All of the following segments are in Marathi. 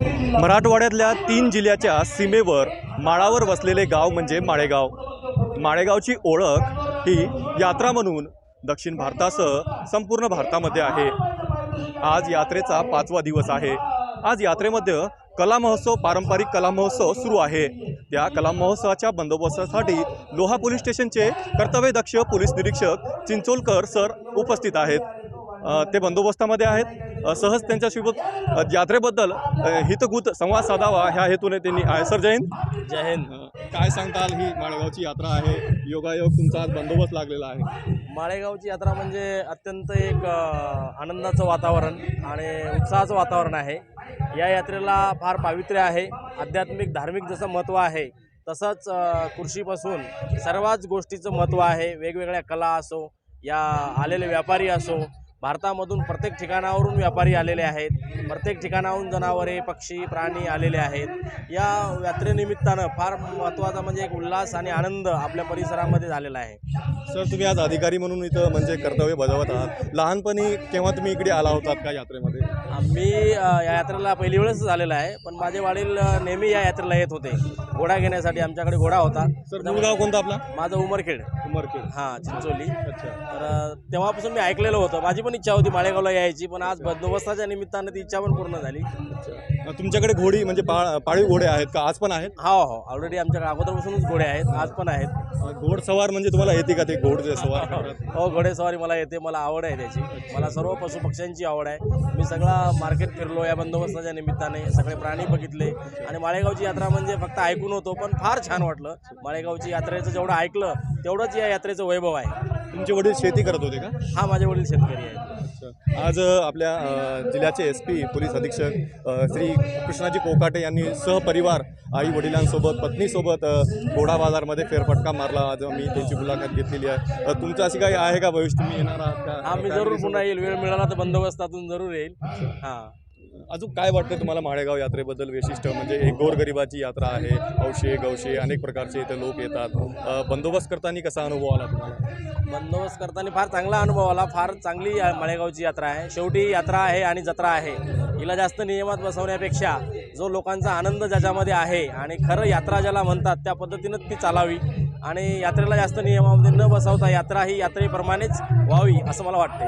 मराठवाड्यातल्या तीन जिल्ह्याच्या सीमेवर माळावर वसलेले गाव म्हणजे माळेगाव. माळेगावची ओळख ही यात्रा म्हणून दक्षिण भारतासह संपूर्ण भारतामध्ये आहे. आज यात्रेचा पाचवा दिवस आहे. आज यात्रेमध्ये कला महोत्सव पारंपरिक कला महोत्सव सुरू आहे. त्या कला महोत्सवाच्या बंदोबस्तासाठी लोहा पोलीस स्टेशनचे कर्तव्यदक्ष पोलीस निरीक्षक चिंचोलकर सर उपस्थित आहेत. ते बंदोबस्तामध्ये आहेत. सहज त्यांच्यासोबत यात्रेबद्दल हितगुत संवाद साधावा ह्या हेतूने त्यांनी आहे. सर जैन जय हिंद. काय सांगताल ही माळेगावची यात्रा आहे? योगायोग तुमचा आज बंदोबस्त लागलेला आहे. माळेगावची यात्रा म्हणजे अत्यंत एक आनंदाचं वातावरण आणि उत्साहाचं वातावरण आहे. या यात्रेला फार पावित्र्य आहे. आध्यात्मिक धार्मिक जसं महत्त्व आहे तसंच कृषीपासून सर्वच गोष्टीचं महत्त्व आहे. वेगवेगळ्या कला असो या आलेले व्यापारी असो भारतामधून प्रत्येक ठिकाणावरून व्यापारी आलेले आहेत. प्रत्येक ठिकाणाहून जनावरे पक्षी प्राणी आलेले आहेत. या यात्रेनिमित्तानं फार महत्त्वाचा म्हणजे एक उल्हास आणि आनंद आपल्या परिसरामध्ये झालेला आहे. सर तुम्ही आज अधिकारी म्हणून इथं म्हणजे कर्तव्य बजावत आहात. लहानपणी केव्हा तुम्ही इकडे आला होतात का यात्रेमध्ये? मी या यात्रेला पहिली वेळेस झालेला आहे पण माझे वडील नेहमी या यात्रेला येत होते. घोडा घेण्यासाठी आमच्याकडे घोडा होता. सर मूळ गाव कोणतं आपला? माझं उमरखेड. उमरखेड. हां चिंचोली. अच्छा. तर तेव्हापासून मी ऐकलेलं होतं. माझी पण इच्छा होती माळेगावला यायची पण आज बंदोबस्ताच्या निमित्तानं ती इच्छा पण पूर्ण झाली. तुमच्याकडे घोडी म्हणजे पा पाळीव घोडे आहेत का? आज पण आहेत? हो हो. ऑलरेडी आमच्याकडे अगोदरपासूनच घोडे आहेत. आज पण आहेत. घोडसवार म्हणजे तुम्हाला येते का ते घोड जे सवार करतात? हो. घोडेस्वारी मला येते मला आवड आहे त्याची. मला सर्व पशुपक्ष्यांची आवड आहे. मी सगळा मार्केट फिरलो या बंदोबस्ताच्या निमित्ताने. सगळे प्राणी बघितले. आणि माळेगावची यात्रा म्हणजे फक्त ऐकून होतो पण फार छान वाटलं. माळेगावची यात्रेचं जेवढं ऐकलं तेवढंच या यात्रेचं वैभव आहे. तुमचे वडील शेती करत होते का? हा माझे वडील शेतकरी आहेत. अच्छा. आज अ, आपल्या अ, जिल्ह्याचे एस पी पोलीस अधीक्षक अ, श्री कृष्णाजी कोकाटे यांनी सहपरिवार आई वडिलांसोबत पत्नीसोबत अ, घोडा बाजारमध्ये फेरफटका मारला. आज मी त्यांची मुलाखत घेतलेली आहे. अ, तुमचं अशी काही आहे का भविष्य? तुम्ही येणार आहात का? हा मी जरूर पुन्हा येईल. वेळ मिळाला तर बंदोबस्तातून जरूर येईल. हां. अजून काय वाटतं तुम्हाला माळेगाव यात्रेबद्दल वैशिष्ट्य? म्हणजे एक गोरगरिबाची यात्रा आहे औषे गवशे अनेक प्रकारचे इथे लोक येतात. बंदोबस्त करताना कसा अनुभव आला तुम्हाला? बंदोबस्त करताना फार चांगला अनुभव आला. फार चांगली माळेगावची यात्रा आहे. शेवटी यात्रा आहे आणि जत्रा आहे. हिला जास्त नियमात बसवण्यापेक्षा जो लोकांचा आनंद ज्याच्यामध्ये आहे आणि खरं यात्रा ज्याला म्हणतात त्या पद्धतीनं ती चालावी. आणि यात्रेला जास्त नियमामध्ये न बसवता यात्रा ही यात्रेप्रमाणेच व्हावी असं मला वाटते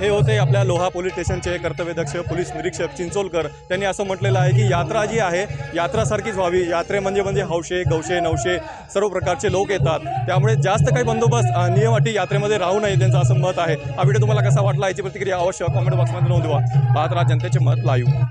हे होते आपल्या लोहा पोलीस स्टेशनचे कर्तव्यदक्ष पोलीस निरीक्षक चिंचोलकर. त्यांनी असं म्हटलेलं आहे की यात्रा जी आहे यात्रासारखीच व्हावी. यात्रे म्हणजे म्हणजे हौशे गवशे नवशे सर्व प्रकारचे लोक येतात. त्यामुळे जास्त काही बंदोबस्त नियमाटी नियम अटी यात्रेमध्ये राहू नये त्यांचं असं मत आहे. हा व्हिडिओ तुम्हाला कसा वाटला याची प्रतिक्रिया अवश्य कॉमेंट बॉक्समध्ये नोंदवा. पाहत राहा जनतेचे मत लाईव्ह.